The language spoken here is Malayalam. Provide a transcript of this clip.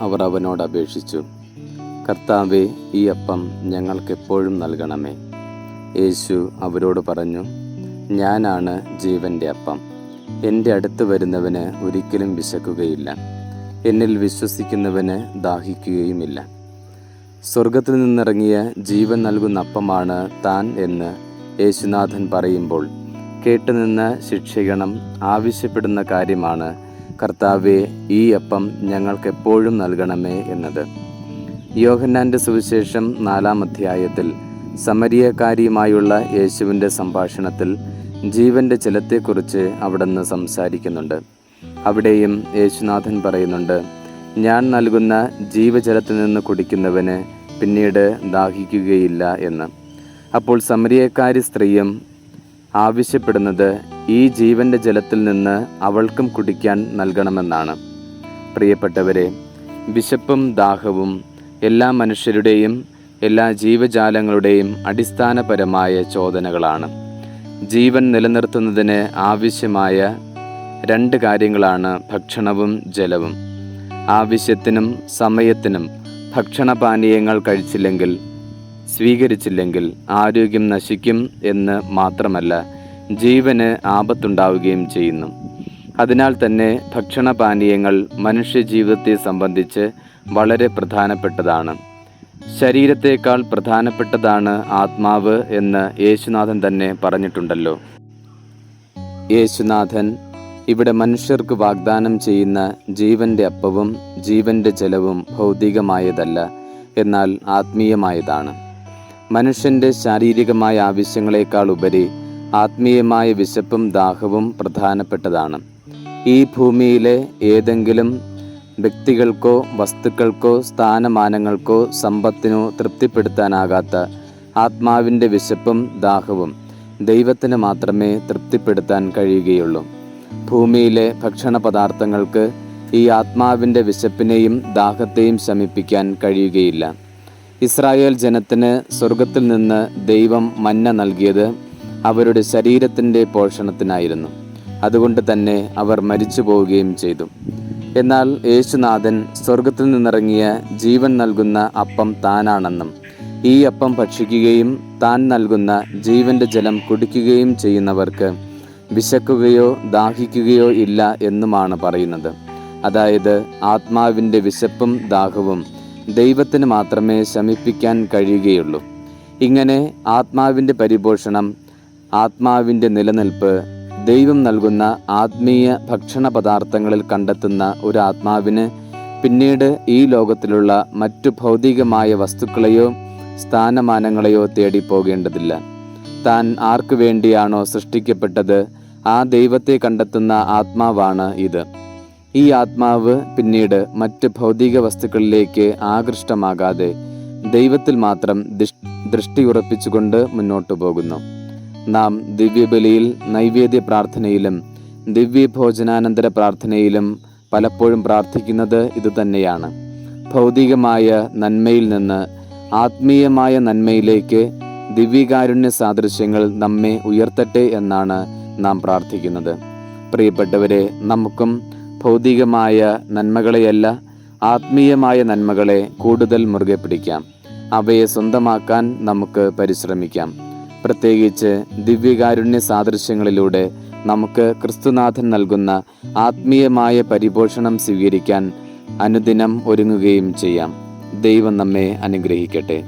അവർ അവനോട് അപേക്ഷിച്ചു കർത്താവെ ഈ അപ്പം ഞങ്ങൾക്കെപ്പോഴും നൽകണമേ. യേശു അവരോട് പറഞ്ഞു ഞാനാണ് ജീവന്റെ അപ്പം. എന്റെ അടുത്ത് വരുന്നവന് ഒരിക്കലും വിശക്കുകയില്ല. എന്നിൽ വിശ്വസിക്കുന്നവന് ദാഹിക്കുകയുമില്ല. സ്വർഗത്തിൽ നിന്നിറങ്ങിയ ജീവൻ നൽകുന്ന അപ്പമാണ് താൻ എന്ന് യേശുനാഥൻ പറയുമ്പോൾ കേട്ടുനിന്ന് ശിക്ഷിക്കണം ആവശ്യപ്പെടുന്ന കാര്യമാണ് കർത്താവെ ഈ അപ്പം ഞങ്ങൾക്ക് എപ്പോഴും നൽകണമേ എന്നത്. യോഹന്നാന്റെ സുവിശേഷം നാലാം അധ്യായത്തിൽ സമരിയക്കാരിയുമായുള്ള യേശുവിന്റെ സംഭാഷണത്തിൽ ജീവന്റെ ജലത്തെക്കുറിച്ച് അവിടുന്ന് സംസാരിക്കുന്നുണ്ട്. അവിടെയും യേശുനാഥൻ പറയുന്നുണ്ട് ഞാൻ നൽകുന്ന ജീവജലത്തിൽ നിന്ന് കുടിക്കുന്നവന് പിന്നീട് ദാഹിക്കുകയില്ല എന്ന്. അപ്പോൾ സമരിയക്കാരി സ്ത്രീയും ആവശ്യപ്പെടുന്നത് ഈ ജീവന്റെ ജലത്തിൽ നിന്ന് അവൾക്കും കുടിക്കാൻ നൽകണമെന്നാണ്. പ്രിയപ്പെട്ടവരെ വിശപ്പും ദാഹവും എല്ലാ മനുഷ്യരുടെയും എല്ലാ ജീവജാലങ്ങളുടെയും അടിസ്ഥാനപരമായ ചോദനകളാണ്. ജീവൻ നിലനിർത്തുന്നതിന് ആവശ്യമായ രണ്ട് കാര്യങ്ങളാണ് ഭക്ഷണവും ജലവും. ആവശ്യത്തിനും സമയത്തിനും ഭക്ഷണപാനീയങ്ങൾ കഴിച്ചില്ലെങ്കിൽ സ്വീകരിച്ചില്ലെങ്കിൽ ആരോഗ്യം നശിക്കും എന്ന് മാത്രമല്ല ജീവന് ആപത്തുണ്ടാവുകയും ചെയ്യുന്നു. അതിനാൽ തന്നെ ഭക്ഷണപാനീയങ്ങൾ മനുഷ്യജീവിതത്തെ സംബന്ധിച്ച് വളരെ പ്രധാനപ്പെട്ടതാണ്. ശരീരത്തേക്കാൾ പ്രധാനപ്പെട്ടതാണ് ആത്മാവ് എന്ന് യേശുനാഥൻ തന്നെ പറഞ്ഞിട്ടുണ്ടല്ലോ. യേശുനാഥൻ ഇവിടെ മനുഷ്യർക്ക് വാഗ്ദാനം ചെയ്യുന്ന ജീവന്റെ അപ്പവും ജീവന്റെ ജലവും ഭൗതികമായതല്ല എന്നാൽ ആത്മീയമായതാണ്. മനുഷ്യന്റെ ശാരീരികമായ ആവശ്യങ്ങളെക്കാൾ ഉപരി ആത്മീയമായ വിശപ്പും ദാഹവും പ്രധാനപ്പെട്ടതാണ്. ഈ ഭൂമിയിലെ ഏതെങ്കിലും വ്യക്തികൾക്കോ വസ്തുക്കൾക്കോ സ്ഥാനമാനങ്ങൾക്കോ സമ്പത്തിനോ തൃപ്തിപ്പെടുത്താനാകാത്ത ആത്മാവിന്റെ വിശപ്പും ദാഹവും ദൈവത്തിന് മാത്രമേ തൃപ്തിപ്പെടുത്താൻ കഴിയുകയുള്ളൂ. ഭൂമിയിലെ ഭക്ഷണ പദാർത്ഥങ്ങൾക്ക് ഈ ആത്മാവിന്റെ വിശപ്പിനെയും ദാഹത്തെയും ശമിപ്പിക്കാൻ കഴിയുകയില്ല. ഇസ്രായേൽ ജനത്തിന് സ്വർഗത്തിൽ നിന്ന് ദൈവം മന്ന നൽകിയത് അവരുടെ ശരീരത്തിന്റെ പോഷണത്തിനായിരുന്നു. അതുകൊണ്ട് തന്നെ അവർ മരിച്ചു പോവുകയും ചെയ്തു. എന്നാൽ യേശുനാഥൻ സ്വർഗത്തിൽ നിന്നിറങ്ങിയ ജീവൻ നൽകുന്ന അപ്പം താനാണെന്നും ഈ അപ്പം ഭക്ഷിക്കുകയും താൻ നൽകുന്ന ജീവന്റെ ജലം കുടിക്കുകയും ചെയ്യുന്നവർക്ക് വിശക്കുകയോ ദാഹിക്കുകയോ ഇല്ല എന്നുമാണ് പറയുന്നത്. അതായത് ആത്മാവിന്റെ വിശപ്പും ദാഹവും ദൈവത്തിന് മാത്രമേ ശമിപ്പിക്കാൻ കഴിയുകയുള്ളൂ. ഇങ്ങനെ ആത്മാവിന്റെ പരിപോഷണം ആത്മാവിന്റെ നിലനിൽപ്പ് ദൈവം നൽകുന്ന ആത്മീയ ഭക്ഷണ പദാർത്ഥങ്ങളിൽ കണ്ടെത്തുന്ന ഒരു ആത്മാവിന് പിന്നീട് ഈ ലോകത്തിലുള്ള മറ്റു ഭൗതികമായ വസ്തുക്കളെയോ സ്ഥാനമാനങ്ങളെയോ തേടി പോകേണ്ടതില്ല. താൻ ആർക്കു വേണ്ടിയാണോ സൃഷ്ടിക്കപ്പെട്ടത്? ആ ദൈവത്തെ കണ്ടെത്തുന്ന ആത്മാവാണ് ഇത്. ഈ ആത്മാവ് പിന്നീട് മറ്റ് ഭൗതിക വസ്തുക്കളിലേക്ക് ആകൃഷ്ടമാകാതെ ദൈവത്തിൽ മാത്രം ദൃഷ്ടിയുറപ്പിച്ചുകൊണ്ട് മുന്നോട്ടു പോകുന്നു. നാം ദിവ്യബലിയിൽ നൈവേദ്യ പ്രാർത്ഥനയിലും ദിവ്യഭോജനാനന്തര പ്രാർത്ഥനയിലും പലപ്പോഴും പ്രാർത്ഥിക്കുന്നത് ഇതുതന്നെയാണ് ഭൗതികമായ നന്മയിൽ നിന്ന് ആത്മീയമായ നന്മയിലേക്ക് ദിവ്യകാരുണ്യ സാദൃശ്യങ്ങൾ നമ്മെ ഉയർത്തട്ടെ എന്നാണ് നാം പ്രാർത്ഥിക്കുന്നത്. പ്രിയപ്പെട്ടവരെ നമുക്കും ഭൗതികമായ നന്മകളെയല്ല ആത്മീയമായ നന്മകളെ കൂടുതൽ മുറുകെ പിടിക്കാം. അവയെ സ്വന്തമാക്കാൻ നമുക്ക് പരിശ്രമിക്കാം. പ്രത്യേകിച്ച് ദിവ്യകാരുണ്യ സാദൃശ്യങ്ങളിലൂടെ നമുക്ക് ക്രിസ്തുനാഥൻ നൽകുന്ന ആത്മീയമായ പരിപോഷണം സ്വീകരിക്കാൻ അനുദിനം ഒരുങ്ങുകയും ചെയ്യാം. ദൈവം നമ്മെ അനുഗ്രഹിക്കട്ടെ.